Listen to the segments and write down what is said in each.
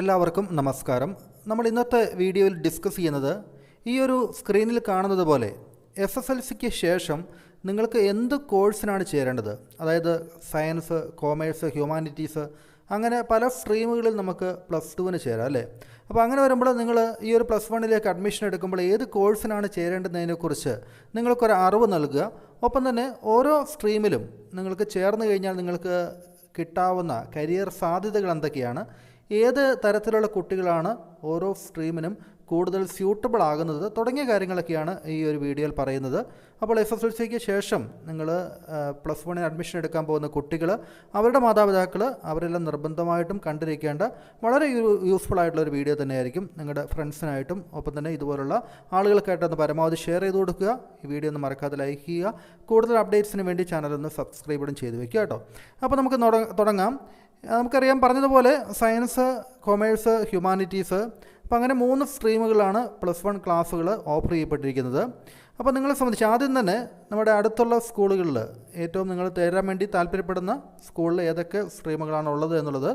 എല്ലാവർക്കും നമസ്കാരം. നമ്മൾ ഇന്നത്തെ വീഡിയോയിൽ ഡിസ്കസ് ചെയ്യുന്നത് ഈ ഒരു സ്ക്രീനിൽ കാണുന്നത് പോലെ എസ് എസ് എൽ സിക്ക് ശേഷം നിങ്ങൾക്ക് എന്ത് കോഴ്സിനാണ് ചേരേണ്ടത്? അതായത് സയൻസ് കോമേഴ്സ് ഹ്യൂമാനിറ്റീസ് അങ്ങനെ പല സ്ട്രീമുകളിൽ നമുക്ക് പ്ലസ് ടുവിന് ചേരാം അല്ലേ? അപ്പോൾ അങ്ങനെ വരുമ്പോൾ നിങ്ങൾ ഈ ഒരു പ്ലസ് വണ്ണിലേക്ക് അഡ്മിഷൻ എടുക്കുമ്പോൾ ഏത് കോഴ്സിനാണ് ചേരേണ്ടതിനെക്കുറിച്ച് നിങ്ങൾക്കൊരു അറിവ് നൽകുക. ഒപ്പം തന്നെ ഓരോ സ്ട്രീമിലും നിങ്ങൾക്ക് ചേർന്ന് കഴിഞ്ഞാൽ നിങ്ങൾക്ക് കിട്ടാവുന്ന കരിയർ സാധ്യതകൾ എന്തൊക്കെയാണ്? ഏത് തരത്തിലുള്ള കുട്ടികളാണ് ഓരോ സ്ട്രീമിനും കൂടുതൽ സ്യൂട്ടബിൾ ആകുന്നത് തുടങ്ങിയ കാര്യങ്ങളൊക്കെയാണ് ഈ ഒരു വീഡിയോയിൽ പറയുന്നത്. അപ്പോൾ എസ് എസ് എൽ സിക്ക് ശേഷം നിങ്ങൾ പ്ലസ് വണ്ണിന് അഡ്മിഷൻ എടുക്കാൻ പോകുന്ന കുട്ടികൾ അവരുടെ മാതാപിതാക്കൾ അവരെല്ലാം നിർബന്ധമായിട്ടും കണ്ടിരിക്കേണ്ട വളരെ യൂസ്ഫുൾ ആയിട്ടുള്ള ഒരു വീഡിയോ തന്നെയായിരിക്കും. നിങ്ങളുടെ ഫ്രണ്ട്സിനായിട്ടും ഒപ്പം തന്നെ ഇതുപോലുള്ള ആളുകൾക്കായിട്ടൊന്ന് പരമാവധി ഷെയർ ചെയ്ത് കൊടുക്കുക. ഈ വീഡിയോ ഒന്ന് മറക്കാതെ ലൈക്ക് ചെയ്യുക. കൂടുതൽ അപ്ഡേറ്റ്സിന് വേണ്ടി ചാനലൊന്ന് സബ്സ്ക്രൈബും ചെയ്ത് വെക്കുക കേട്ടോ. അപ്പോൾ നമുക്ക് തുടങ്ങാം. നമുക്കറിയാം പറഞ്ഞതുപോലെ സയൻസ് കൊമേഴ്സ് ഹ്യൂമാനിറ്റീസ് അപ്പോൾ അങ്ങനെ മൂന്ന് സ്ട്രീമുകളാണ് പ്ലസ് വൺ ക്ലാസ്സുകൾ ഓഫർ ചെയ്യപ്പെട്ടിരിക്കുന്നത്. അപ്പോൾ നിങ്ങളെ സംബന്ധിച്ച് ആദ്യം തന്നെ നമ്മുടെ അടുത്തുള്ള സ്കൂളുകളിൽ ഏറ്റവും നിങ്ങൾ തേരാൻ വേണ്ടി താല്പര്യപ്പെടുന്ന സ്കൂളിൽ ഏതൊക്കെ സ്ട്രീമുകളാണ് ഉള്ളത് എന്നുള്ളത്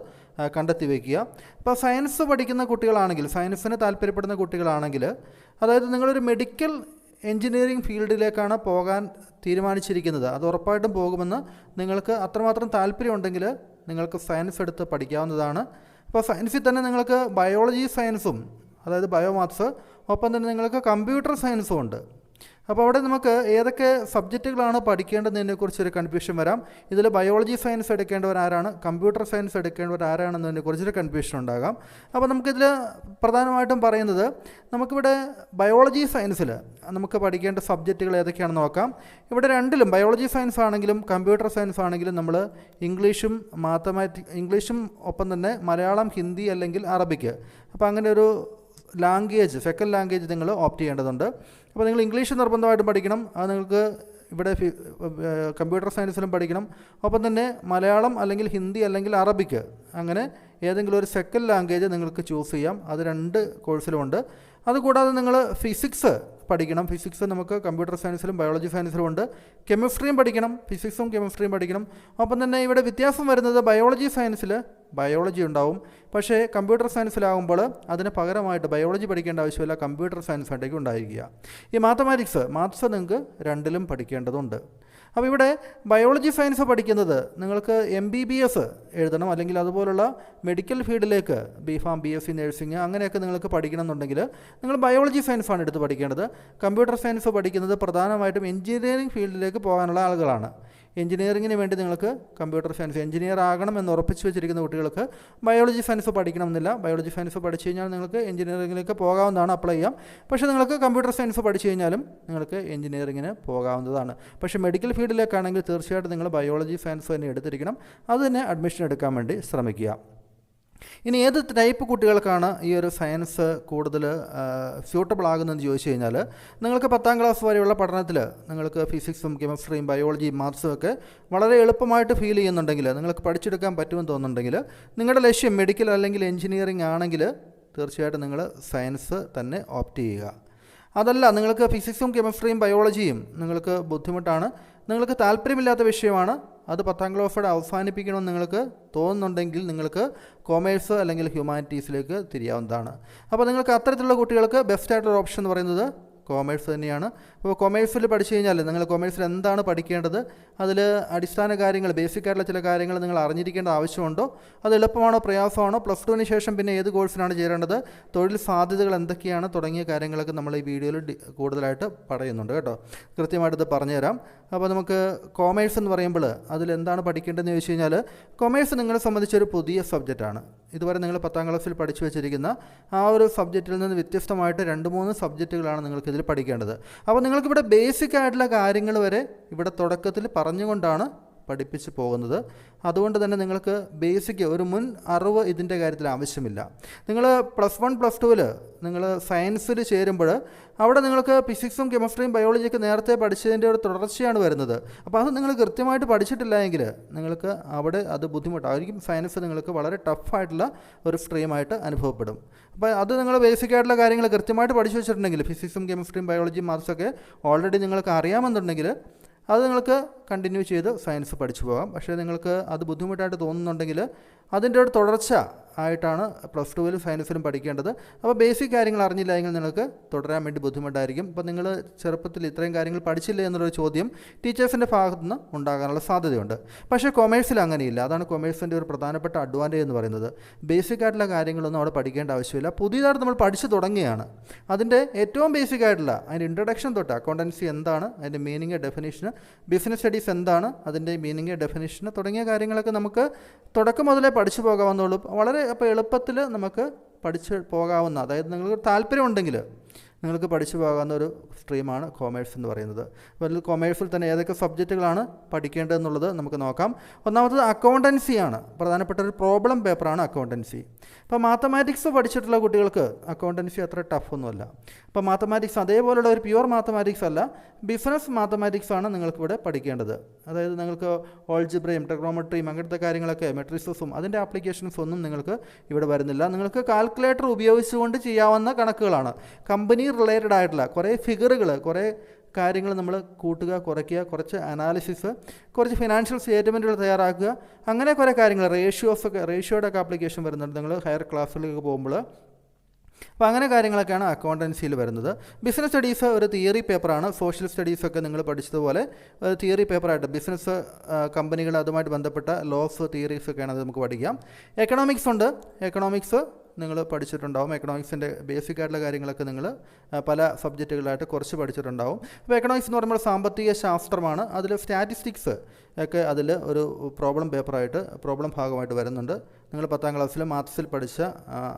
കണ്ടെത്തി വയ്ക്കുക അപ്പോൾ സയൻസ് പഠിക്കുന്ന കുട്ടികളാണെങ്കിൽ സയൻസിന് താല്പര്യപ്പെടുന്ന കുട്ടികളാണെങ്കിൽ അതായത് നിങ്ങളൊരു മെഡിക്കൽ എൻജിനീയറിംഗ് ഫീൽഡിലേക്കാണ് പോകാൻ തീരുമാനിച്ചിരിക്കുന്നത്. അത് ഉറപ്പായിട്ടും പോകുമെന്ന് നിങ്ങൾക്ക് അത്രമാത്രം താല്പര്യമുണ്ടെങ്കിൽ നിങ്ങൾക്ക് സയൻസ് എടുത്ത് പഠിക്കാവുന്നതാണ്. ഇപ്പോൾ സയൻസിൽ തന്നെ നിങ്ങൾക്ക് ബയോളജി സയൻസും അതായത് ബയോമാത്സ് ഒപ്പം തന്നെ നിങ്ങൾക്ക് കമ്പ്യൂട്ടർ സയൻസും ഉണ്ട്. അപ്പോൾ അവിടെ നമുക്ക് ഏതൊക്കെ സബ്ജക്റ്റുകളാണ് പഠിക്കേണ്ടതിനെക്കുറിച്ചൊരു കൺഫ്യൂഷൻ വരാം. ഇതിൽ ബയോളജി സയൻസ് എടുക്കേണ്ടവർ ആരാണ് കമ്പ്യൂട്ടർ സയൻസ് എടുക്കേണ്ടവർ ആരാണെന്നതിനെക്കുറിച്ചൊരു കൺഫ്യൂഷൻ ഉണ്ടാകാം. അപ്പോൾ നമുക്കിതിൽ പ്രധാനമായിട്ടും പറയുന്നത് നമുക്കിവിടെ ബയോളജി സയൻസിൽ നമുക്ക് പഠിക്കേണ്ട സബ്ജക്റ്റുകൾ ഏതൊക്കെയാണെന്ന് നോക്കാം. ഇവിടെ രണ്ടിലും ബയോളജി സയൻസ് ആണെങ്കിലും കമ്പ്യൂട്ടർ സയൻസ് ആണെങ്കിലും നമ്മൾ ഇംഗ്ലീഷും മാത്തമാറ്റിക് ഇംഗ്ലീഷും ഒപ്പം തന്നെ മലയാളം ഹിന്ദി അല്ലെങ്കിൽ അറബിക്ക്. അപ്പോൾ അങ്ങനെ ഒരു ലാംഗ്വേജ് ഫെക്കൽ ലാംഗ്വേജ് നിങ്ങൾ ഓപ്റ്റ് ചെയ്യേണ്ടതുണ്ട്. അപ്പോൾ നിങ്ങൾ ഇംഗ്ലീഷ് നിർബന്ധമായിട്ടും പഠിക്കണം. അത് നിങ്ങൾക്ക് ഇവിടെ കമ്പ്യൂട്ടർ സയൻസിലും പഠിക്കണം. ഒപ്പം തന്നെ മലയാളം അല്ലെങ്കിൽ ഹിന്ദി അല്ലെങ്കിൽ അറബിക്ക് അങ്ങനെ ഏതെങ്കിലും ഒരു സെക്കൻഡ് ലാംഗ്വേജ് നിങ്ങൾക്ക് ചൂസ് ചെയ്യാം. അത് രണ്ട് കോഴ്സിലുമുണ്ട് അതുകൂടാതെ നിങ്ങൾ ഫിസിക്സ് പഠിക്കണം. ഫിസിക്സ് നമുക്ക് കമ്പ്യൂട്ടർ സയൻസിലും ബയോളജി സയൻസിലും ഉണ്ട്. കെമിസ്ട്രിയും പഠിക്കണം. ഫിസിക്സും കെമിസ്ട്രിയും പഠിക്കണം. ഒപ്പം തന്നെ ഇവിടെ വ്യത്യാസം വരുന്നത് ബയോളജി സയൻസിൽ ബയോളജി ഉണ്ടാവും. പക്ഷേ കമ്പ്യൂട്ടർ സയൻസിലാകുമ്പോൾ അതിന് പകരമായിട്ട് ബയോളജി പഠിക്കേണ്ട ആവശ്യമില്ല കമ്പ്യൂട്ടർ സയൻസ് ആയിരിക്കും ഉണ്ടായിരിക്കുക. ഈ മാത്തമാറ്റിക്സ് മാത്സ് നിങ്ങൾക്ക് രണ്ടിലും പഠിക്കേണ്ടതുണ്ട്. അപ്പോൾ ഇവിടെ ബയോളജി സയൻസ് പഠിക്കുന്നത് നിങ്ങൾക്ക് എം ബി ബി എസ് എഴുതണം അല്ലെങ്കിൽ അതുപോലുള്ള മെഡിക്കൽ ഫീൽഡിലേക്ക് B Pharm B S C nursing അങ്ങനെയൊക്കെ നിങ്ങൾക്ക് പഠിക്കണം എന്നുണ്ടെങ്കിൽ നിങ്ങൾ ബയോളജി സയൻസാണ് എടുത്ത് പഠിക്കേണ്ടത്. കമ്പ്യൂട്ടർ സയൻസ് പഠിക്കുന്നത് പ്രധാനമായിട്ടും എഞ്ചിനീയറിംഗ് ഫീൽഡിലേക്ക് പോകാനുള്ള ആളുകളാണ്. എഞ്ചിനീയറിങ്ങിന് വേണ്ടി നിങ്ങൾക്ക് കമ്പ്യൂട്ടർ സയൻസ് എഞ്ചിനീയർ ആകണം എന്ന് ഉറപ്പിച്ച് വെച്ചിരിക്കുന്ന കുട്ടികൾക്ക് ബയോളജി സയൻസ് പഠിക്കണമെന്നില്ല. ബയോളജി സയൻസ് പഠിച്ചു കഴിഞ്ഞാൽ നിങ്ങൾക്ക് എഞ്ചിനീയറിങ്ങിലേക്ക് പോകാവുന്നതാണ് അപ്ലൈ ചെയ്യാം. പക്ഷേ നിങ്ങൾക്ക് കമ്പ്യൂട്ടർ സയൻസ് പഠിച്ചു കഴിഞ്ഞാലും നിങ്ങൾക്ക് എഞ്ചിനീയറിങ്ങിന് പോകാവുന്നതാണ്. പക്ഷേ മെഡിക്കൽ ഫീൽഡിലേക്കാണെങ്കിൽ തീർച്ചയായിട്ടും നിങ്ങൾ ബയോളജി സയൻസ് തന്നെ എടുത്തിരിക്കണം. അത് തന്നെ അഡ്മിഷൻ എടുക്കാൻ വേണ്ടി ശ്രമിക്കുക. ഇനി ഏത് ടൈപ്പ് കുട്ടികൾക്കാണ് ഈ ഒരു സയൻസ് കൂടുതൽ സ്യൂട്ടബിൾ ആകുന്നതെന്ന് ചോദിച്ചു കഴിഞ്ഞാൽ നിങ്ങൾക്ക് പത്താം ക്ലാസ് വരെയുള്ള പഠനത്തിൽ നിങ്ങൾക്ക് ഫിസിക്സും കെമിസ്ട്രിയും ബയോളജിയും മാത്സും ഒക്കെ വളരെ എളുപ്പമായിട്ട് ഫീൽ ചെയ്യുന്നുണ്ടെങ്കിൽ നിങ്ങൾക്ക് പഠിച്ചെടുക്കാൻ പറ്റുമെന്ന് തോന്നുന്നുണ്ടെങ്കിൽ നിങ്ങളുടെ ലക്ഷ്യം മെഡിക്കൽ അല്ലെങ്കിൽ എഞ്ചിനീയറിംഗ് ആണെങ്കിൽ തീർച്ചയായിട്ടും നിങ്ങൾ സയൻസ് തന്നെ ഓപ്റ്റ് ചെയ്യുക. അതല്ല നിങ്ങൾക്ക് ഫിസിക്സും കെമിസ്ട്രിയും ബയോളജിയും നിങ്ങൾക്ക് ബുദ്ധിമുട്ടാണ്. നിങ്ങൾക്ക് താല്പര്യമില്ലാത്ത വിഷയമാണ്. അത് പത്താം ക്ലാസ്സോടെ അവസാനിപ്പിക്കണമെന്ന് നിങ്ങൾക്ക് തോന്നുന്നുണ്ടെങ്കിൽ നിങ്ങൾക്ക് കോമേഴ്സ് അല്ലെങ്കിൽ ഹ്യൂമാനിറ്റീസിലേക്ക് തിരിയാവുന്നതാണ്. അപ്പോൾ നിങ്ങൾക്ക് അത്തരത്തിലുള്ള കുട്ടികൾക്ക് ബെസ്റ്റ് ആയിട്ടുള്ള ഓപ്ഷൻ എന്ന് പറയുന്നത് കോമേഴ്സ് തന്നെയാണ്. അപ്പോൾ കൊമേഴ്സിൽ പഠിച്ചു കഴിഞ്ഞാൽ നിങ്ങൾ കോമേഴ്സിൽ എന്താണ് പഠിക്കേണ്ടത്? അതിൽ അടിസ്ഥാന കാര്യങ്ങൾ ബേസിക് ആയിട്ടുള്ള ചില കാര്യങ്ങൾ നിങ്ങൾ അറിഞ്ഞിരിക്കേണ്ട ആവശ്യമുണ്ടോ? അത് എളുപ്പമാണോ പ്രയാസമാണോ? പ്ലസ് ടുവിന് ശേഷം പിന്നെ ഏത് കോഴ്സിനാണ് ചേരേണ്ടത്? തൊഴിൽ സാധ്യതകൾ എന്തൊക്കെയാണ്? തുടങ്ങിയ കാര്യങ്ങളൊക്കെ നമ്മൾ ഈ വീഡിയോയിൽ കൂടുതലായിട്ട് പറയുന്നുണ്ട് കേട്ടോ. കൃത്യമായിട്ട് ഇത് പറഞ്ഞുതരാം. അപ്പോൾ നമുക്ക് കോമേഴ്സ് എന്ന് പറയുമ്പോൾ അതിൽ എന്താണ് പഠിക്കേണ്ടതെന്ന് ചോദിച്ചു കഴിഞ്ഞാൽ കൊമേഴ്സ് നിങ്ങളെ സംബന്ധിച്ചൊരു പുതിയ സബ്ജക്റ്റാണ് ഇതുവരെ നിങ്ങൾ പത്താം ക്ലാസ്സിൽ പഠിച്ചു വെച്ചിരിക്കുന്ന ആ ഒരു സബ്ജക്റ്റിൽ നിന്ന് വ്യത്യസ്തമായിട്ട് രണ്ട് മൂന്ന് സബ്ജക്റ്റുകളാണ് നിങ്ങൾക്ക് ഇതിൽ പഠിക്കേണ്ടത്. അപ്പോൾ നിങ്ങൾക്കിവിടെ ബേസിക് ആയിട്ടുള്ള കാര്യങ്ങൾ വരെ ഇവിടെ തുടക്കത്തിൽ പറഞ്ഞുകൊണ്ടാണ് പഠിപ്പിച്ച് പോകുന്നത്. അതുകൊണ്ട് തന്നെ നിങ്ങൾക്ക് ബേസിക് ഒരു മുൻ അറിവ് ഇതിന്റെ കാര്യത്തിൽ ആവശ്യമില്ല. നിങ്ങൾ പ്ലസ് വൺ പ്ലസ് ടുവിൽ നിങ്ങൾ സയൻസിൽ ചേരുമ്പോൾ അവിടെ നിങ്ങൾക്ക് ഫിസിക്സും കെമിസ്ട്രിയും ബയോളജിയൊക്കെ നേരത്തെ പഠിച്ചതിന്റെ ഒരു തുടർച്ചയാണ് വരുന്നത്. അപ്പോൾ അത് നിങ്ങൾ കൃത്യമായിട്ട് പഠിച്ചിട്ടില്ല എങ്കിൽ നിങ്ങൾക്ക് അവിടെ അത് ബുദ്ധിമുട്ടായിരിക്കും. സയൻസ് നിങ്ങൾക്ക് വളരെ ടഫായിട്ടുള്ള ഒരു സ്ട്രീമായിട്ട് അനുഭവപ്പെടും. അപ്പോൾ അത് നിങ്ങൾ ബേസിക് ആയിട്ടുള്ള കാര്യങ്ങൾ കൃത്യമായിട്ട് പഠിച്ചു വെച്ചിട്ടുണ്ടെങ്കിൽ ഫിസിക്സും കെമിസ്ട്രിയും ബയോളജിയും മാത്സൊക്കെ ഓൾറെഡി നിങ്ങൾക്ക് അറിയാമെന്നുണ്ടെങ്കിൽ അത് നിങ്ങൾക്ക് കണ്ടിന്യൂ ചെയ്ത് സയൻസ് പഠിച്ചു പോകാം. പക്ഷേ നിങ്ങൾക്ക് അത് ബുദ്ധിമുട്ടായിട്ട് തോന്നുന്നുണ്ടെങ്കിൽ അതിന്റെ ഒരു തുടർച്ച ആയിട്ടാണ് പ്ലസ് ടുവിലും സയൻസിലും പഠിക്കേണ്ടത്. അപ്പോൾ ബേസിക് കാര്യങ്ങൾ അറിഞ്ഞില്ല എങ്കിൽ നിങ്ങൾക്ക് തുടരാൻ വേണ്ടി ബുദ്ധിമുട്ടായിരിക്കും. അപ്പോൾ നിങ്ങൾ ചെറുപ്പത്തിൽ ഇത്രയും കാര്യങ്ങൾ പഠിച്ചില്ല എന്നുള്ളൊരു ചോദ്യം ടീച്ചേഴ്സിന്റെ ഭാഗത്തു നിന്ന് ഉണ്ടാകാനുള്ള സാധ്യതയുണ്ട്. പക്ഷേ കൊമേഴ്സിൽ അങ്ങനെയില്ല. അതാണ് കൊമേഴ്സിന്റെ ഒരു പ്രധാനപ്പെട്ട അഡ്വാന്റേജ് എന്ന് പറയുന്നത്. ബേസിക് ആയിട്ടുള്ള കാര്യങ്ങളൊന്നും അവിടെ പഠിക്കേണ്ട ആവശ്യമില്ല. പുതിയതായിട്ട് നമ്മൾ പഠിച്ചു തുടങ്ങുകയാണ്. അതിന്റെ ഏറ്റവും ബേസിക് ആയിട്ടുള്ള അതിന്റെ ഇൻട്രൊഡക്ഷൻ തൊട്ട് അക്കൗണ്ടൻസി എന്താണ് അതിന്റെ മീനിങ് ഡെഫിനേഷന് ബിസിനസ് സ്റ്റഡീസ് എന്താണ് അതിന്റെ മീനിങ് ഡെഫിനേഷന് തുടങ്ങിയ കാര്യങ്ങളൊക്കെ നമുക്ക് തുടക്കം മുതലേ പഠിച്ചു പോകാമെന്നുള്ളൂ വളരെ അപ്പോൾ എളുപ്പത്തിൽ നമുക്ക് പഠിച്ച് പോകാവുന്ന അതായത് നിങ്ങൾക്ക് താല്പര്യമുണ്ടെങ്കിൽ നിങ്ങൾക്ക് പഠിച്ചു പോകാവുന്ന ഒരു സ്ട്രീമാണ് കോമേഴ്സ് എന്ന് പറയുന്നത്. അപ്പോൾ അതിൽ കൊമേഴ്സിൽ തന്നെ ഏതൊക്കെ സബ്ജക്റ്റുകളാണ് പഠിക്കേണ്ടതെന്നുള്ളത് നമുക്ക് നോക്കാം. ഒന്നാമത്തത് അക്കൗണ്ടൻസിയാണ് പ്രധാനപ്പെട്ട ഒരു പ്രോബ്ലം പേപ്പറാണ് അക്കൗണ്ടൻസി അപ്പോൾ മാത്തമാറ്റിക്സ് പഠിച്ചിട്ടുള്ള കുട്ടികൾക്ക് അക്കൗണ്ടൻസി അത്ര ടഫ് ഒന്നുമല്ല. അപ്പോൾ മാത്തമാറ്റിക്സ് അതേപോലെയുള്ള ഒരു പ്യുവർ മാത്തമാറ്റിക്സ് അല്ല ബിസിനസ് മാത്തമാറ്റിക്സ് ആണ് നിങ്ങൾക്കിവിടെ പഠിക്കേണ്ടത്. അതായത് നിങ്ങൾക്ക് ഓൾജിബ്രയും ടെക്നോമെട്രിയും അങ്ങനത്തെ കാര്യങ്ങളൊക്കെ മെട്രിസസും അതിന്റെ ആപ്ലിക്കേഷൻസ് ഒന്നും നിങ്ങൾക്ക് ഇവിടെ വരുന്നില്ല. നിങ്ങൾക്ക് കാൽക്കുലേറ്റർ ഉപയോഗിച്ചുകൊണ്ട് ചെയ്യാവുന്ന കണക്കുകളാണ്. കമ്പനി റിലേറ്റഡ് ആയിട്ടുള്ള കുറേ ഫിഗറുകൾ കുറേ കാര്യങ്ങൾ നമ്മൾ കൂട്ടുക കുറയ്ക്കുക കുറച്ച് അനാലിസിസ് കുറച്ച് ഫിനാൻഷ്യൽ സ്റ്റേറ്റ്മെന്റുകൾ തയ്യാറാക്കുക അങ്ങനെ കുറേ കാര്യങ്ങൾ റേഷ്യോസ് ഒക്കെ റേഷ്യോയുടെ ഒക്കെ ആപ്ലിക്കേഷൻ വരുന്നുണ്ട്. നിങ്ങൾ ഹയർ ക്ലാസ്സിലേക്ക് പോകുമ്പോൾ അപ്പോൾ അങ്ങനെ കാര്യങ്ങളൊക്കെയാണ് അക്കൗണ്ടൻസിയിൽ വരുന്നത്. ബിസിനസ് സ്റ്റഡീസ് ഒരു തിയറി പേപ്പറാണ് സോഷ്യൽ സ്റ്റഡീസൊക്കെ നിങ്ങൾ പഠിച്ചതുപോലെ തിയറി പേപ്പറായിട്ട് ബിസിനസ് കമ്പനികൾ അതുമായിട്ട് ബന്ധപ്പെട്ട ലോസ് തിയറീസൊക്കെയാണ് അത് നമുക്ക് പഠിക്കാം. എക്കണോമിക്സ് ഉണ്ട്. എക്കണോമിക്സ് നിങ്ങൾ പഠിച്ചിട്ടുണ്ടാവും. എക്കണോമിക്സിന്റെ ബേസിക് ആയിട്ടുള്ള കാര്യങ്ങളൊക്കെ നിങ്ങൾ പല സബ്ജക്റ്റുകളായിട്ട് കുറച്ച് പഠിച്ചിട്ടുണ്ടാവും. അപ്പോൾ എക്കണോമിക്സ് എന്ന് പറയുമ്പോൾ സാമ്പത്തിക ശാസ്ത്രമാണ്. അതിൽ സ്റ്റാറ്റിസ്റ്റിക്സ് ഒക്കെ അതിൽ ഒരു പ്രോബ്ലം പേപ്പറായിട്ട് പ്രോബ്ലം ഭാഗമായിട്ട് വരുന്നുണ്ട്. നിങ്ങൾ പത്താം ക്ലാസ്സിൽ മാത്സിൽ പഠിച്ച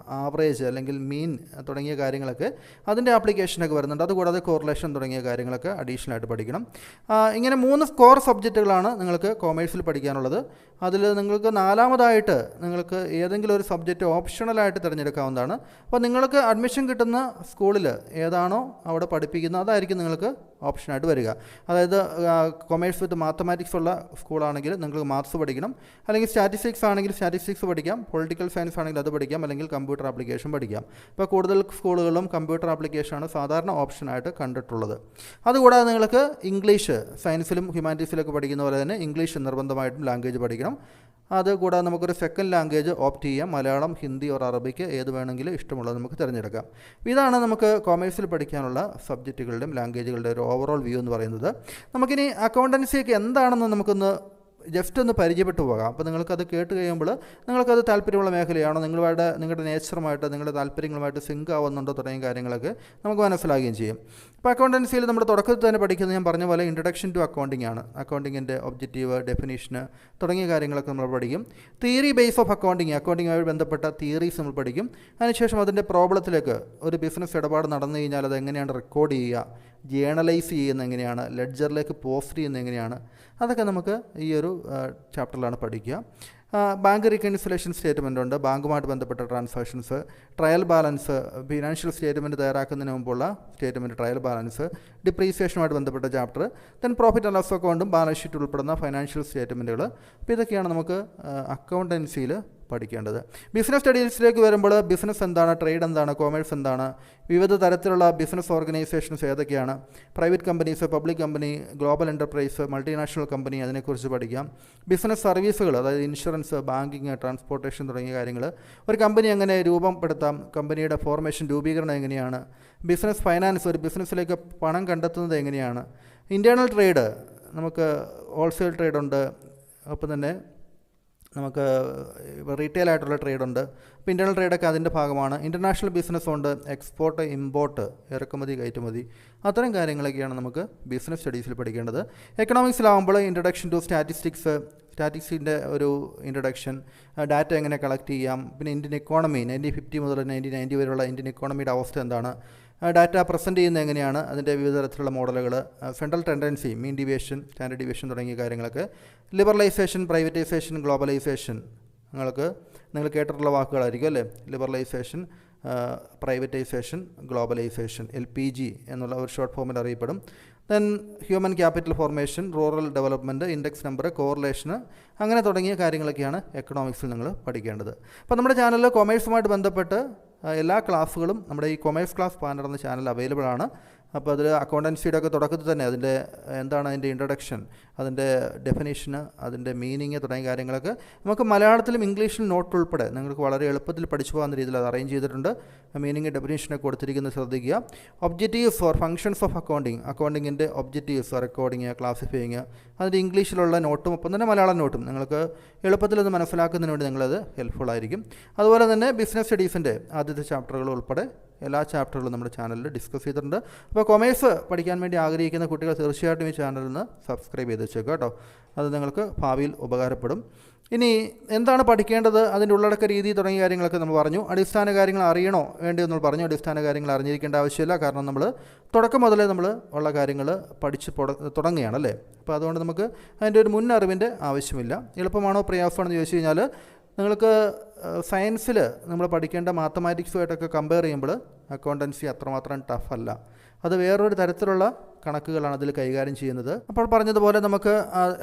ആവറേജ് അല്ലെങ്കിൽ മീൻ തുടങ്ങിയ കാര്യങ്ങളൊക്കെ അതിന്റെ ആപ്ലിക്കേഷനൊക്കെ വരുന്നുണ്ട്. അതുകൂടാതെ കോറിലേഷൻ തുടങ്ങിയ കാര്യങ്ങളൊക്കെ അഡീഷണൽ ആയിട്ട് പഠിക്കണം. ഇങ്ങനെ മൂന്ന് കോർ സബ്ജക്റ്റുകളാണ് നിങ്ങൾക്ക് കോമേഴ്സിൽ പഠിക്കാനുള്ളത്. അതിൽ നിങ്ങൾക്ക് നാലാമതായിട്ട് നിങ്ങൾക്ക് ഏതെങ്കിലും ഒരു സബ്ജക്റ്റ് ഓപ്ഷണലായിട്ട് തിരഞ്ഞെടുക്കാവുന്നതാണ്. അപ്പോൾ നിങ്ങൾക്ക് അഡ്മിഷൻ കിട്ടുന്ന സ്കൂളിൽ ഏതാണോ അവിടെ പഠിപ്പിക്കുന്നത് അതായിരിക്കും നിങ്ങൾക്ക് ഓപ്ഷനായിട്ട് വരിക. അതായത് കൊമേഴ്സ് വിത്ത് മാത്തമാറ്റിക്സ് ഉള്ള സ്കൂളാണെങ്കിൽ നിങ്ങൾ മാത്സ് പഠിക്കണം. അല്ലെങ്കിൽ സ്റ്റാറ്റിസ്റ്റിക്സ് ആണെങ്കിൽ സ്റ്റാറ്റിസ്റ്റിക്സ് പഠിക്കാം. പൊളിറ്റിക്കൽ സയൻസ് ആണെങ്കിൽ അത് പഠിക്കാം. അല്ലെങ്കിൽ കമ്പ്യൂട്ടർ ആപ്ലിക്കേഷൻ പഠിക്കാം. ഇപ്പോൾ കൂടുതൽ സ്കൂളുകളിലും കമ്പ്യൂട്ടർ ആപ്ലിക്കേഷനാണ് സാധാരണ ഓപ്ഷനായിട്ട് കണ്ടിട്ടുള്ളത്. അതുകൂടാതെ നിങ്ങൾക്ക് ഇംഗ്ലീഷ് സയൻസിലും ഹ്യൂമാനിറ്റീസിലൊക്കെ പഠിക്കുന്ന പോലെ തന്നെ ഇംഗ്ലീഷ് നിർബന്ധമായിട്ടും ലാംഗ്വേജ് പഠിക്കണം. അത് കൂടാതെ നമുക്കൊരു സെക്കൻഡ് ലാംഗ്വേജ് ഓപ്റ്റ് ചെയ്യാം. മലയാളം ഹിന്ദി ഓർ അറബിക്ക് ഏത് വേണമെങ്കിലും ഇഷ്ടമുള്ളത് നമുക്ക് തിരഞ്ഞെടുക്കാം. ഇതാണ് നമുക്ക് കോമേഴ്സിൽ പഠിക്കാനുള്ള സബ്ജക്റ്റുകളുടെയും ലാംഗ്വേജുകളുടെ ഒരു ഓവറോൾ വ്യൂ എന്ന് പറയുന്നത്. നമുക്കിനി അക്കൗണ്ടൻസിയൊക്കെ എന്താണെന്ന് നമുക്കൊന്ന് ജസ്റ്റ് ഒന്ന് പരിചയപ്പെട്ടു പോകാം. അപ്പോൾ നിങ്ങൾക്കത് കേട്ട് കഴിയുമ്പോൾ നിങ്ങൾക്കത് താല്പര്യമുള്ള മേഖലയാണോ? നിങ്ങളുടെ നിങ്ങളുടെ നേച്ചറുമായിട്ട് നിങ്ങളുടെ താല്പര്യങ്ങളുമായിട്ട് സിങ്ക് ആവുന്നുണ്ടോ തുടങ്ങിയ കാര്യങ്ങളൊക്കെ നമുക്ക് മനസ്സിലാകുകയും ചെയ്യും. ഇപ്പോൾ അക്കൗണ്ടൻസിയിൽ നമ്മുടെ തുടക്കത്തിൽ തന്നെ പഠിക്കുന്നത് ഞാൻ പറഞ്ഞ പോലെ ഇൻട്രഡക്ഷൻ ടു അക്കൗണ്ടിംഗ് ആണ്. അക്കൗണ്ടിങ്ങിന്റെ ഒബ്ജക്റ്റീവ് ഡെഫിനേഷന് തുടങ്ങിയ കാര്യങ്ങളൊക്കെ നമ്മൾ പഠിക്കും. തിയറി ബേസ് ഓഫ് അക്കൗണ്ടിങ് അക്കൗണ്ടിങ്ങുമായി ബന്ധപ്പെട്ട തിയറീസ് നമ്മൾ പഠിക്കും. അതിനുശേഷം അതിന്റെ പ്രോബ്ലത്തിലേക്ക് ഒരു ബിസിനസ് ഇടപാട് നടന്നു കഴിഞ്ഞാൽ അത് എങ്ങനെയാണ് റെക്കോർഡ് ചെയ്യുക ജേണലൈസ് ചെയ്യുന്ന എങ്ങനെയാണ് ലെഡ്ജറിലേക്ക് പോസ്റ്റ് ചെയ്യുന്ന എങ്ങനെയാണ് അതൊക്കെ നമുക്ക് ഈ ഒരു ചാപ്റ്ററിലാണ് പഠിക്കുക. ബാങ്ക് റീകൺസിലേഷൻ സ്റ്റേറ്റ്മെന്റ് ഉണ്ട് ബാങ്കുമായിട്ട് ബന്ധപ്പെട്ട transactions. Trial balance financial statement തയ്യാറാക്കുന്നതിന് മുമ്പുള്ള സ്റ്റേറ്റ്മെന്റ് ട്രയൽ ബാലൻസ് ഡിപ്രീസിയേഷനുമായിട്ട് ബന്ധപ്പെട്ട chapter then profit and loss അക്കൗണ്ടും ബാലൻസ് ഷീറ്റ് ഉൾപ്പെടുന്ന ഫൈനാൻഷ്യൽ സ്റ്റേറ്റ്മെന്റുകൾ അപ്പോൾ ഇതൊക്കെയാണ് നമുക്ക് അക്കൗണ്ടൻസിയിൽ പഠിക്കേണ്ടത്. ബിസിനസ് സ്റ്റഡീസിലേക്ക് വരുമ്പോൾ ബിസിനസ് എന്താണ് ട്രേഡ് എന്താണ് കോമേഴ്സ് എന്താണ് വിവിധ തരത്തിലുള്ള ബിസിനസ് ഓർഗനൈസേഷൻസ് ഏതൊക്കെയാണ് private companies public company global enterprise multinational company അതിനെക്കുറിച്ച് പഠിക്കാം. ബിസിനസ് സർവീസുകൾ അതായത് ഇൻഷുറൻസ് ബാങ്കിങ് ട്രാൻസ്പോർട്ടേഷൻ തുടങ്ങിയ കാര്യങ്ങൾ. ഒരു കമ്പനി എങ്ങനെ രൂപപ്പെടുത്താം കമ്പനിയുടെ ഫോർമേഷൻ രൂപീകരണം എങ്ങനെയാണ് ബിസിനസ് ഫൈനാൻസ് ഒരു ബിസിനസ്സിലേക്ക് പണം കണ്ടെത്തുന്നത് എങ്ങനെയാണ് ഇന്റേർണൽ ട്രേഡ് നമുക്ക് ഹോൾസെയിൽ ട്രേഡ് ഉണ്ട് ഒപ്പം തന്നെ നമുക്ക് റീറ്റെയിൽ ആയിട്ടുള്ള ട്രേഡ് ഉണ്ട്. അപ്പോൾ ഇന്റർണൽ ട്രേഡൊക്കെ അതിന്റെ ഭാഗമാണ്. ഇന്റർനാഷണൽ ബിസിനസ് ഉണ്ട്. എക്സ്പോർട്ട് ഇമ്പോർട്ട് ഇറക്കുമതി കയറ്റുമതി. അത്തരം കാര്യങ്ങളൊക്കെയാണ് നമുക്ക് ബിസിനസ് സ്റ്റഡീസിൽ പഠിക്കേണ്ടത്. എക്കണോമിക്സിലാവുമ്പോൾ ഇൻട്രഡക്ഷൻ ടു സ്റ്റാറ്റിസ്റ്റിക്സ് സ്റ്റാറ്റിക്സിന്റെ ഒരു ഇൻട്രഡക്ഷൻ ഡാറ്റ എങ്ങനെ കളക്ട് ചെയ്യാം? പിന്നെ ഇന്ത്യൻ ഇക്കോണമി നയന്റീൻ ഫിഫ്റ്റി മുതൽ നയന്റീൻ നയന്റി വരെയുള്ള ഇന്ത്യൻ ഇക്കോണമിയുടെ അവസ്ഥ എന്താണ്? ഡാറ്റ പ്രസന്റ് ചെയ്യുന്ന എങ്ങനെയാണ്? അതിന്റെ വിവിധ തരത്തിലുള്ള മോഡലുകൾ central tendency mean deviation standard deviation തുടങ്ങിയ കാര്യങ്ങളൊക്കെ ലിബറലൈസേഷൻ പ്രൈവറ്റൈസേഷൻ ഗ്ലോബലൈസേഷൻ നിങ്ങൾക്ക് നിങ്ങൾ കേട്ടിട്ടുള്ള വാക്കുകളായിരിക്കും അല്ലേ? Liberalisation privatisation globalisation L P G എന്നുള്ള ഒരു ഷോർട്ട് ഫോമിൽ അറിയപ്പെടും. Then human capital formation rural development index number correlation അങ്ങനെ തുടങ്ങിയ കാര്യങ്ങളൊക്കെയാണ് എക്കണോമിക്സിൽ നിങ്ങൾ പഠിക്കേണ്ടത്. അപ്പോൾ നമ്മുടെ ചാനലിൽ കൊമേഴ്സുമായിട്ട് ബന്ധപ്പെട്ട് എല്ലാ ക്ലാസ്സുകളും നമ്മുടെ ഈ കൊമേഴ്സ് ക്ലാസ് പാനർ എന്ന ചാനൽ അവൈലബിൾ ആണ്. അപ്പോൾ അതിൽ അക്കൗണ്ടൻസിയുടെ ഒക്കെ തുടക്കത്തിൽ തന്നെ അതിന്റെ എന്താണ് അതിന്റെ ഇൻട്രഡക്ഷൻ അതിന്റെ ഡെഫിനേഷന് അതിന്റെ മീനിങ് തുടങ്ങിയ കാര്യങ്ങളൊക്കെ നമുക്ക് മലയാളത്തിലും ഇംഗ്ലീഷിലും നോട്ട് ഉൾപ്പെടെ നിങ്ങൾക്ക് വളരെ എളുപ്പത്തിൽ പഠിച്ചു പോകുന്ന രീതിയിൽ അത് അറേഞ്ച് ചെയ്തിട്ടുണ്ട്. മീനിങ് ഡെഫിനേഷനൊക്കെ കൊടുത്തിരിക്കുന്നത് ശ്രദ്ധിക്കുക. Objectives for functions of accounting അക്കൗണ്ടിങ്ങിന്റെ objectives recording classifying അതിന്റെ ഇംഗ്ലീഷിലുള്ള നോട്ടും ഒപ്പം തന്നെ മലയാളം നോട്ടും നിങ്ങൾക്ക് എളുപ്പത്തിൽ അത് മനസ്സിലാക്കുന്നതിന് വേണ്ടി നിങ്ങളത് ഹെൽപ്ഫുൾ ആയിരിക്കും. അതുപോലെ തന്നെ ബിസിനസ് സ്റ്റഡീസിന്റെ ആദ്യത്തെ ചാപ്റ്ററുകൾ ഉൾപ്പെടെ എല്ലാ ചാപ്റ്ററുകളും നമ്മുടെ ചാനലിൽ ഡിസ്കസ് ചെയ്തിട്ടുണ്ട്. അപ്പോൾ കൊമേഴ്സ് പഠിക്കാൻ വേണ്ടി ആഗ്രഹിക്കുന്ന കുട്ടികൾ തീർച്ചയായിട്ടും ഈ ചാനലിൽ നിന്ന് സബ്സ്ക്രൈബ് ചെയ്ത് വെച്ചേക്കുക കേട്ടോ. അത് നിങ്ങൾക്ക് ഭാവിയിൽ ഉപകാരപ്പെടും. ഇനി എന്താണ് പഠിക്കേണ്ടത്? അതിന്റെ ഉള്ളടക്ക രീതി തുടങ്ങിയ കാര്യങ്ങളൊക്കെ നമ്മൾ പറഞ്ഞു. അടിസ്ഥാന കാര്യങ്ങൾ അറിയണോ? വേണ്ടി നമ്മൾ പറഞ്ഞു. അടിസ്ഥാന കാര്യങ്ങൾ അറിഞ്ഞിരിക്കേണ്ട ആവശ്യമില്ല. കാരണം നമ്മൾ തുടക്കം മുതലേ നമ്മൾ ഉള്ള കാര്യങ്ങൾ പഠിച്ച് തുടങ്ങുകയാണ് അല്ലേ? അപ്പോൾ അതുകൊണ്ട് നമുക്ക് അതിന്റെ ഒരു മുന്നറിവിന്റെ ആവശ്യമില്ല. എളുപ്പമാണോ? പ്രയാസമാണോ എന്ന് ചോദിച്ചു കഴിഞ്ഞാൽ നിങ്ങൾക്ക് സയൻസിൽ നമ്മൾ പഠിക്കേണ്ട മാത്തമാറ്റിക്സുമായിട്ടൊക്കെ കമ്പയർ ചെയ്യുമ്പോൾ അക്കൗണ്ടൻസി അത്രമാത്രം ടഫല്ല. അത് വേറൊരു തരത്തിലുള്ള കണക്കുകളാണ് അതിൽ കൈകാര്യം ചെയ്യുന്നത്. അപ്പോൾ പറഞ്ഞതുപോലെ നമുക്ക്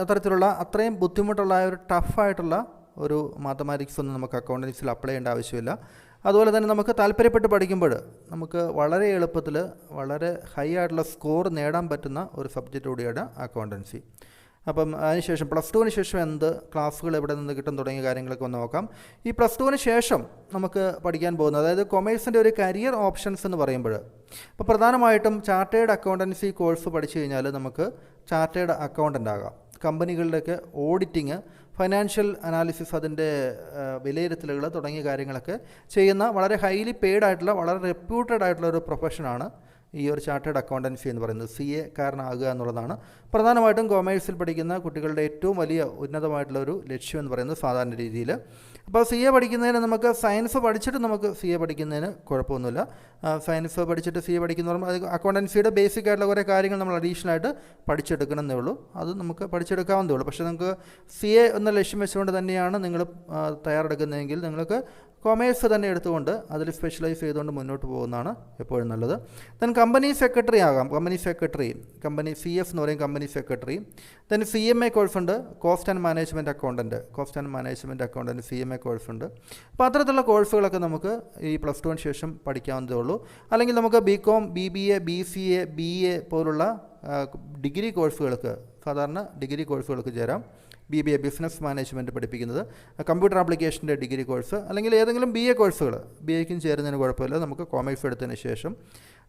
അത്തരത്തിലുള്ള അത്രയും ബുദ്ധിമുട്ടുള്ള ഒരു ടഫായിട്ടുള്ള ഒരു മാത്തമാറ്റിക്സ് ഒന്നും നമുക്ക് അക്കൗണ്ടൻസിൽ അപ്ലൈ ചെയ്യേണ്ട ആവശ്യമില്ല. അതുപോലെ തന്നെ നമുക്ക് താല്പര്യപ്പെട്ട് പഠിക്കുമ്പോൾ നമുക്ക് വളരെ എളുപ്പത്തിൽ വളരെ ഹൈ ആയിട്ടുള്ള സ്കോർ നേടാൻ പറ്റുന്ന ഒരു സബ്ജക്റ്റ് കൂടിയാണ് അക്കൗണ്ടൻസി അപ്പം അതിനുശേഷം പ്ലസ് ടുവിന് ശേഷം എന്ത് ക്ലാസ്സുകൾ എവിടെ നിന്ന് കിട്ടും തുടങ്ങിയ കാര്യങ്ങളൊക്കെ ഒന്ന് നോക്കാം. ഈ പ്ലസ് ടുവിന് ശേഷം നമുക്ക് പഠിക്കാൻ പോകുന്നത് അതായത് കൊമേഴ്സിന്റെ ഒരു കരിയർ ഓപ്ഷൻസ് എന്ന് പറയുമ്പോൾ അപ്പോൾ പ്രധാനമായിട്ടും ചാർട്ടേഡ് അക്കൗണ്ടൻസി കോഴ്സ് പഠിച്ചു കഴിഞ്ഞാൽ നമുക്ക് ചാർട്ടേഡ് അക്കൗണ്ടന്റ് ആകാം. കമ്പനികളുടെയൊക്കെ ഓഡിറ്റിങ് ഫൈനാൻഷ്യൽ അനാലിസിസ് അതിന്റെ വിലയിരുത്തലുകൾ തുടങ്ങിയ കാര്യങ്ങളൊക്കെ ചെയ്യുന്ന വളരെ ഹൈലി പെയ്ഡ് ആയിട്ടുള്ള വളരെ റെപ്യൂട്ടഡ് ആയിട്ടുള്ള ഒരു പ്രൊഫഷനാണ് ഈ ഒരു ചാർട്ടേഡ് അക്കൗണ്ടൻസി എന്ന് പറയുന്നത് സി എ കാരനാകുക എന്നുള്ളതാണ്. പ്രധാനമായിട്ടും കോമേഴ്സിൽ പഠിക്കുന്ന കുട്ടികളുടെ ഏറ്റവും വലിയ ഉന്നതമായിട്ടുള്ള ഒരു ലക്ഷ്യം എന്ന് പറയുന്നത് സാധാരണ രീതിയിൽ. അപ്പോൾ സി എ പഠിക്കുന്നതിന് നമുക്ക് സയൻസ് പഠിച്ചിട്ട് നമുക്ക് സി എ പഠിക്കുന്നതിന് കുഴപ്പമൊന്നുമില്ല. സയൻസ് പഠിച്ചിട്ട് സി എ പഠിക്കുന്ന പറയുമ്പോൾ അത് അക്കൗണ്ടൻസിയുടെ ബേസിക് ആയിട്ടുള്ള കുറേ കാര്യങ്ങൾ നമ്മൾ അഡീഷണൽ ആയിട്ട് പഠിച്ചെടുക്കണമെന്നേ ഉള്ളൂ. അത് നമുക്ക് പഠിച്ചെടുക്കാവുന്നതേ ഉള്ളൂ. പക്ഷേ നിങ്ങൾക്ക് സി എ എന്ന ലക്ഷ്യം വെച്ചുകൊണ്ട് തന്നെയാണ് നിങ്ങൾ തയ്യാറെടുക്കുന്നതെങ്കിൽ നിങ്ങൾക്ക് കൊമേഴ്സ് തന്നെ എടുത്തുകൊണ്ട് അതിൽ സ്പെഷ്യലൈസ് ചെയ്തുകൊണ്ട് മുന്നോട്ട് പോകുന്നതാണ് എപ്പോഴും നല്ലത്. ദെൻ കമ്പനി സെക്രട്ടറി ആകാം. Company secretary company C F എന്ന് പറയും company secretary then C M A course ഉണ്ട്. Cost and management accountant cost and management accountant C M A course ഉണ്ട്. അപ്പോൾ അത്തരത്തിലുള്ള കോഴ്സുകളൊക്കെ നമുക്ക് ഈ പ്ലസ് ടുവിന് ശേഷം പഠിക്കാവുന്നതേ ഉള്ളൂ. അല്ലെങ്കിൽ നമുക്ക് B Com B B A B C A B A പോലുള്ള ഡിഗ്രി കോഴ്സുകൾക്ക് സാധാരണ ഡിഗ്രി കോഴ്സുകൾക്ക് ചേരാം. B B A business management പഠിപ്പിക്കുന്നത് കമ്പ്യൂട്ടർ ആപ്ലിക്കേഷന്റെ ഡിഗ്രി കോഴ്സ് അല്ലെങ്കിൽ ഏതെങ്കിലും ബി എ കോഴ്സുകൾ. ബി എക്കും ചേരുന്നതിന് കുഴപ്പമില്ല നമുക്ക് കോമേഴ്സ് എടുത്തതിന് ശേഷം.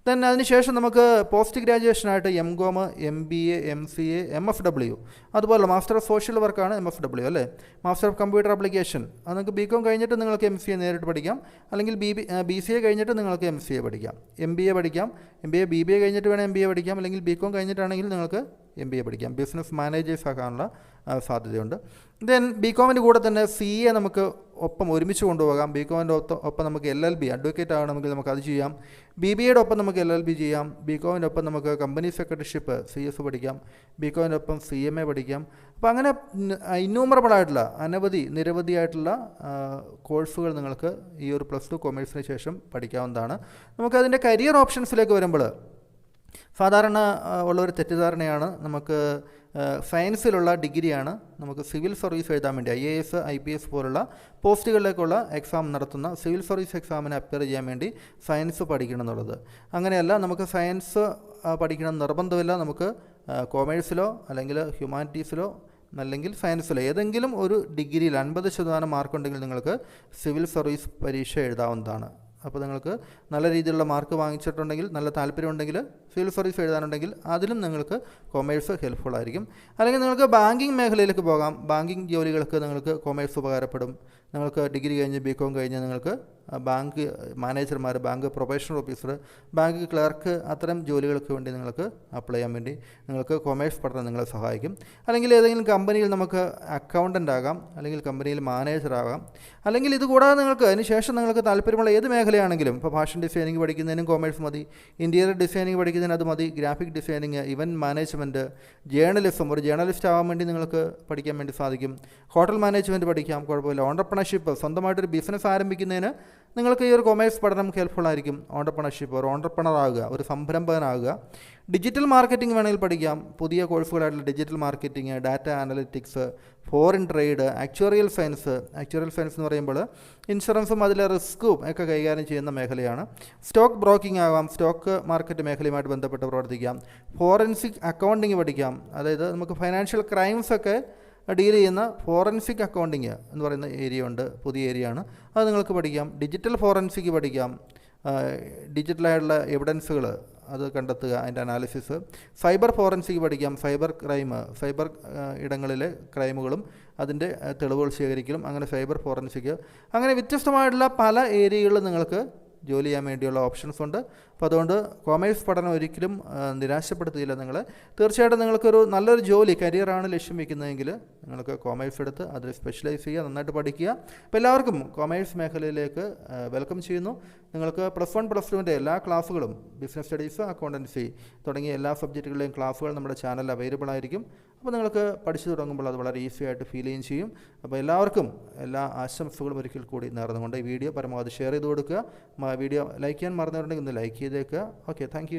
ദെൻ അതിനുശേഷം നമുക്ക് post ഗ്രാജുവേഷനായിട്ട് M Com M B A M C A M F W. അതുപോലെ മാസ്റ്റർ ഓഫ് സോഷ്യൽ വർക്കാണ് എം എഫ് ഡബ്ല്യു അല്ലേ? Master of computer application. അത് നിങ്ങൾക്ക് ബി കോം കഴിഞ്ഞിട്ട് നിങ്ങൾക്ക് എം സി എ നേരിട്ട് പഠിക്കാം. അല്ലെങ്കിൽ B B B C A കഴിഞ്ഞിട്ട് നിങ്ങൾക്ക് എം സി എ പഠിക്കാം. എം ബി എ പഠിക്കാം. M B A B B A കഴിഞ്ഞിട്ട് വേണം എം ബി എ പഠിക്കാം. അല്ലെങ്കിൽ ബി കോം കഴിഞ്ഞിട്ടാണെങ്കിൽ നിങ്ങൾക്ക് എം ബി എ പഠിക്കാം. ബിസിനസ് മാനേജേഴ്സ് ആകാനുള്ള സാധ്യതയുണ്ട്. ദെൻ ബി കോമിന്റെ കൂടെ തന്നെ സി എ നമുക്ക് ഒപ്പം ഒരുമിച്ച് കൊണ്ടുപോകാം. ബി കോമിന്റെ ഒപ്പം നമുക്ക് എൽ എൽ ബി അഡ്വക്കേറ്റ് ആകണമെങ്കിൽ നമുക്ക് അത് ചെയ്യാം. ബി ബി എയുടെ ഒപ്പം നമുക്ക് എൽ എൽ ബി ചെയ്യാം. ബി കോമിന്റെ ഒപ്പം നമുക്ക് കമ്പനി സെക്രട്ടറിഷിപ്പ് സി എസ് പഠിക്കാം. ബി കോമിന്റെ ഒപ്പം സി എം എ പഠിക്കാം. അപ്പോൾ അങ്ങനെ ഇന്നൂമറബിൾ ആയിട്ടുള്ള അനവധി നിരവധി ആയിട്ടുള്ള കോഴ്സുകൾ നിങ്ങൾക്ക് ഈ ഒരു പ്ലസ് ടു കൊമേഴ്സിന് ശേഷം പഠിക്കാവുന്നതാണ്. നമുക്കതിന്റെ കരിയർ ഓപ്ഷൻസിലേക്ക് വരുമ്പോൾ സാധാരണ ഉള്ള ഒരു തെറ്റിദ്ധാരണയാണ് നമുക്ക് സയൻസിലുള്ള ഡിഗ്രിയാണ് നമുക്ക് സിവിൽ സർവീസ് എഴുതാൻ വേണ്ടി I A S I P S പോലുള്ള പോസ്റ്റുകളിലേക്കുള്ള എക്സാം നടത്തുന്ന സിവിൽ സർവീസ് എക്സാമിന് അപ്പിയർ ചെയ്യാൻ വേണ്ടി സയൻസ് പഠിക്കണം എന്നുള്ളത്. അങ്ങനെയല്ല നമുക്ക് സയൻസ് പഠിക്കണം നിർബന്ധമില്ല നമുക്ക് കോമേഴ്സിലോ അല്ലെങ്കിൽ ഹ്യൂമാനിറ്റീസിലോ അല്ലെങ്കിൽ സയൻസിലോ ഏതെങ്കിലും ഒരു ഡിഗ്രിയിൽ അൻപത് ശതമാനം മാർക്കുണ്ടെങ്കിൽ നിങ്ങൾക്ക് സിവിൽ സർവീസ് പരീക്ഷ എഴുതാവുന്നതാണ്. അപ്പോൾ നിങ്ങൾക്ക് നല്ല രീതിയിലുള്ള മാർക്ക് വാങ്ങിച്ചിട്ടുണ്ടെങ്കിൽ നല്ല താല്പര്യമുണ്ടെങ്കിൽ സിവിൽ സർവീസ് എഴുതാനുണ്ടെങ്കിൽ അതിലും നിങ്ങൾക്ക് കൊമേഴ്സ് ഹെൽപ്ഫുൾ ആയിരിക്കും. അല്ലെങ്കിൽ നിങ്ങൾക്ക് ബാങ്കിങ് മേഖലയിലേക്ക് പോകാം. ബാങ്കിങ് ജോലികൾക്ക് നിങ്ങൾക്ക് കൊമേഴ്സ് ഉപകാരപ്പെടും. നിങ്ങൾക്ക് ഡിഗ്രി കഴിഞ്ഞ് ബി കോം കഴിഞ്ഞ് നിങ്ങൾക്ക് ബാങ്ക് മാനേജർമാർ bank professional officer bank clerk അത്തരം ജോലികൾക്ക് വേണ്ടി നിങ്ങൾക്ക് അപ്ലൈ ചെയ്യാൻ വേണ്ടി നിങ്ങൾക്ക് കൊമേഴ്സ് പഠനം നിങ്ങളെ സഹായിക്കും. അല്ലെങ്കിൽ ഏതെങ്കിലും കമ്പനിയിൽ നമുക്ക് അക്കൗണ്ടന്റ് ആകാം അല്ലെങ്കിൽ കമ്പനിയിൽ മാനേജർ ആകാം. അല്ലെങ്കിൽ ഇതുകൂടാതെ നിങ്ങൾക്ക് അതിന് ശേഷം നിങ്ങൾക്ക് താല്പര്യമുള്ള ഏത് മേഖലയാണെങ്കിലും ഇപ്പോൾ ഫാഷൻ ഡിസൈനിങ് പഠിക്കുന്നതിനും കൊമേഴ്സ് മതി ഇന്റീരിയർ ഡിസൈനിങ് പഠിക്കുന്നതിന് അത് മതി graphic designing event management journalism ഒരു ജേർണലിസ്റ്റ് ആവാൻ വേണ്ടി നിങ്ങൾക്ക് പഠിക്കാൻ വേണ്ടി സാധിക്കും. ഹോട്ടൽ മാനേജ്മെന്റ് പഠിക്കാം കുഴപ്പമില്ല. ഓണ്ടർപ്രണർഷിപ്പ് സ്വന്തമായിട്ടൊരു ബിസിനസ് ആരംഭിക്കുന്നതിന് നിങ്ങൾക്ക് ഈ ഒരു കൊമേഴ്സ് പഠനം ഹെൽപ്ഫുൾ ആയിരിക്കും. ഓണ്ടർപ്രണർഷിപ്പ് ഒരു ഓണ്ടർപ്രണർ ആകുക ഒരു സംരംഭകനാകുക. ഡിജിറ്റൽ മാർക്കറ്റിംഗ് വേണമെങ്കിൽ പഠിക്കാം. പുതിയ കോഴ്സുകളായിട്ടുള്ള digital marketing data analytics foreign trade actuarial science actuarial science എന്ന് പറയുമ്പോൾ ഇൻഷുറൻസും അതിലെ റിസ്ക്കും ഒക്കെ കൈകാര്യം ചെയ്യുന്ന മേഖലയാണ്. സ്റ്റോക്ക് ബ്രോക്കിംഗ് ആകാം. സ്റ്റോക്ക് മാർക്കറ്റ് മേഖലയുമായിട്ട് ബന്ധപ്പെട്ട് പ്രവർത്തിക്കാം. ഫോറൻസിക് അക്കൗണ്ടിങ് പഠിക്കാം. അതായത് നമുക്ക് ഫൈനാൻഷ്യൽ ക്രൈംസ് ഒക്കെ ഡീൽ ചെയ്യുന്ന ഫോറൻസിക് അക്കൗണ്ടിങ് എന്ന് പറയുന്ന ഏരിയ ഉണ്ട് പുതിയ ഏരിയ ആണ്. അത് നിങ്ങൾക്ക് പഠിക്കാം. ഡിജിറ്റൽ ഫോറൻസിക് പഠിക്കാം. ഡിജിറ്റലായിട്ടുള്ള എവിഡൻസുകൾ അത് കണ്ടെത്തുക അതിന്റെ അനാലിസിസ് സൈബർ ഫോറൻസിക് പഠിക്കാം. സൈബർ ക്രൈം സൈബർ ഇടങ്ങളിലെ ക്രൈമുകളും അതിന്റെ തെളിവുകൾ ശേഖരിക്കലും അങ്ങനെ സൈബർ ഫോറൻസിക് അങ്ങനെ വ്യത്യസ്തമായിട്ടുള്ള പല ഏരിയകളിൽ നിങ്ങൾക്ക് ജോലി ചെയ്യാൻ വേണ്ടിയുള്ള ഓപ്ഷൻസ് ഉണ്ട്. അപ്പോൾ അതുകൊണ്ട് കോമേഴ്സ് പഠനം ഒരിക്കലും നിരാശപ്പെടുത്തിയില്ല നിങ്ങളെ. തീർച്ചയായിട്ടും നിങ്ങൾക്കൊരു നല്ലൊരു ജോലി കരിയറാണ് ലക്ഷ്യം വയ്ക്കുന്നതെങ്കിൽ നിങ്ങൾക്ക് കോമേഴ്സ് എടുത്ത് അതിൽ സ്പെഷ്യലൈസ് ചെയ്യുക നന്നായിട്ട് പഠിക്കുക. അപ്പോൾ എല്ലാവർക്കും കോമേഴ്സ് മേഖലയിലേക്ക് വെൽക്കം ചെയ്യുന്നു. നിങ്ങൾക്ക് പ്ലസ് വൺ പ്ലസ് ടുവിന്റെ എല്ലാ ക്ലാസ്സുകളും ബിസിനസ് സ്റ്റഡീസ് അക്കൗണ്ടൻസി തുടങ്ങിയ എല്ലാ സബ്ജക്റ്റുകളുടെയും ക്ലാസ്സുകൾ നമ്മുടെ ചാനലിൽ അവൈലബിൾ ആയിരിക്കും. അപ്പോൾ നിങ്ങൾക്ക് പഠിച്ചു തുടങ്ങുമ്പോൾ അത് വളരെ ഈസി ആയിട്ട് ഫീൽ ചെയ്യുകയും ചെയ്യും. അപ്പോൾ എല്ലാവർക്കും എല്ലാ ആശംസകളും ഒരിക്കൽ കൂടി നേർന്നുകൊണ്ട് ഈ വീഡിയോ പരമാവധി ഷെയർ ചെയ്ത് കൊടുക്കുക. വീഡിയോ ലൈക്ക് ചെയ്യാൻ മറന്നിട്ടുണ്ടെങ്കിൽ ഒന്ന് ലൈക്ക് ചെയ്തേക്കുക. Okay thank